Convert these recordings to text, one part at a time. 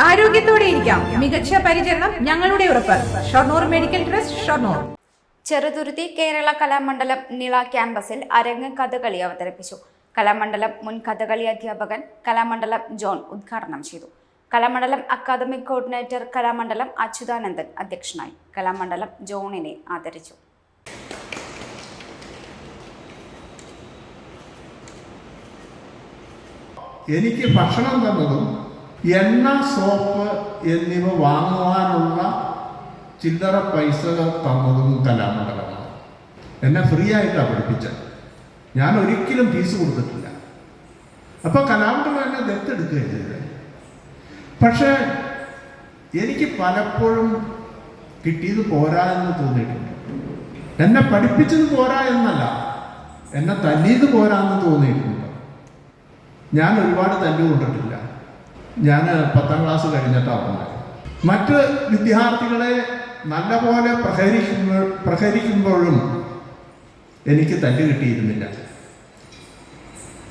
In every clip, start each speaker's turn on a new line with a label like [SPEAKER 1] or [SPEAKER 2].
[SPEAKER 1] ആരോഗ്യത്തോടെ ഇരിക്കാം. മികച്ച പരിചരണം ഞങ്ങളുടെ ഉറപ്പ്. Shoranur medical trust Shoranur.
[SPEAKER 2] Cheruthuruthy Kerala Kalamandalam Nila ക്യാമ്പസിൽ അരങ്ങ് കഥകളി അവതരിപ്പിച്ചു. കലാമണ്ഡലം മുൻ കഥകളി അധ്യാപകൻ കലാമണ്ഡലം ജോൺ ഉദ്ഘാടനം ചെയ്തു. കലാമണ്ഡലം അക്കാദമിക് കോർഡിനേറ്റർ കലാമണ്ഡലം അച്യുതാനന്ദൻ അധ്യക്ഷനായി. കലാമണ്ഡലം ജോണിനെ ആദരിച്ചു.
[SPEAKER 3] എനിക്ക് ഭക്ഷണം തന്നതും എണ്ണ സോപ്പ് എന്നിവ വാങ്ങുവാനുള്ള ചില്ലറ പൈസ തന്നതും കലാമണ്ഡലമാണ്. എന്നെ ഫ്രീ ആയിട്ടാണ് പഠിപ്പിച്ചത്. ഞാൻ ഒരിക്കലും ഫീസ് കൊടുത്തിട്ടില്ല. അപ്പൊ കലാമണ്ഡലം എന്നെ ദത്തെടുക്കുകയും ചെയ്തത്. പക്ഷേ എനിക്ക് പലപ്പോഴും കിട്ടിയത് പോരാ എന്ന് തോന്നിയിട്ടുണ്ട്. എന്നെ പഠിപ്പിച്ചത് പോരാ എന്നല്ല എന്നെ തല്ലിയത് പോരാ എന്ന് തോന്നിയിട്ടുണ്ട്. ഞാൻ ഒരുപാട് തല്ലു കൊണ്ടിട്ടില്ല ഞാൻ പത്താം ക്ലാസ് കഴിഞ്ഞിട്ടാണ് വന്നത്. മറ്റ് വിദ്യാർത്ഥികളെ നല്ലപോലെ പ്രഹരിക്കുമ്പോൾ പ്രഹരിക്കുമ്പോഴും എനിക്ക് തല്ല് കിട്ടിയിരുന്നില്ല.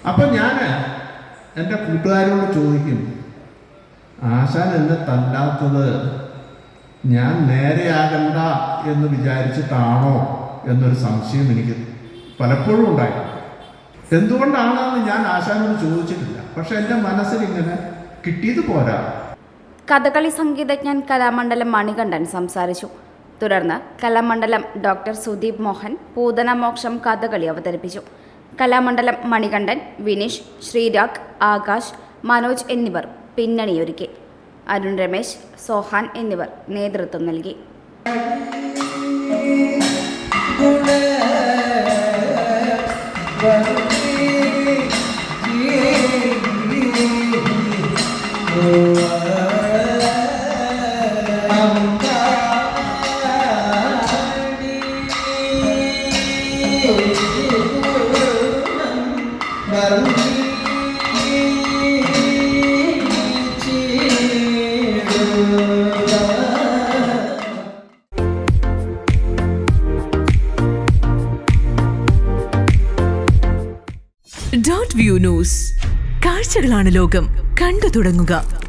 [SPEAKER 3] അപ്പം ഞാൻ എന്റെ കൂട്ടുകാരോട് ചോദിക്കും ആശാൻ എന്നെ തല്ലാത്തത് ഞാൻ നേരെയാകണ്ട എന്ന് വിചാരിച്ചിട്ടാണോ? എന്നൊരു സംശയം എനിക്ക് പലപ്പോഴും ഉണ്ടായി. എന്തുകൊണ്ടാണെന്ന് ഞാൻ ആശാനോട് ചോദിച്ചിട്ടില്ല. പക്ഷെ എന്റെ മനസ്സിൽ ഇങ്ങനെ കിട്ടിയത് പോരാ.
[SPEAKER 2] കഥകളി സംഗീതജ്ഞൻ കലാമണ്ഡലം മണികണ്ഠൻ സംസാരിച്ചു. തുടർന്ന് കലാമണ്ഡലം ഡോക്ടർ സുദീപ് മോഹൻ പൂതനമോക്ഷം കഥകളി അവതരിപ്പിച്ചു. കലാമണ്ഡലം മണികണ്ഠൻ വിനീഷ് ശ്രീരാഗ് ആകാശ് മനോജ് എന്നിവർ പിന്നണിയൊരുക്കി. അരുൺ രമേശ് സോഹാൻ എന്നിവർ നേതൃത്വം നൽകി.
[SPEAKER 4] വ്യൂ ന്യൂസ് ലോകം. കണ്ടു തുടങ്ങുക.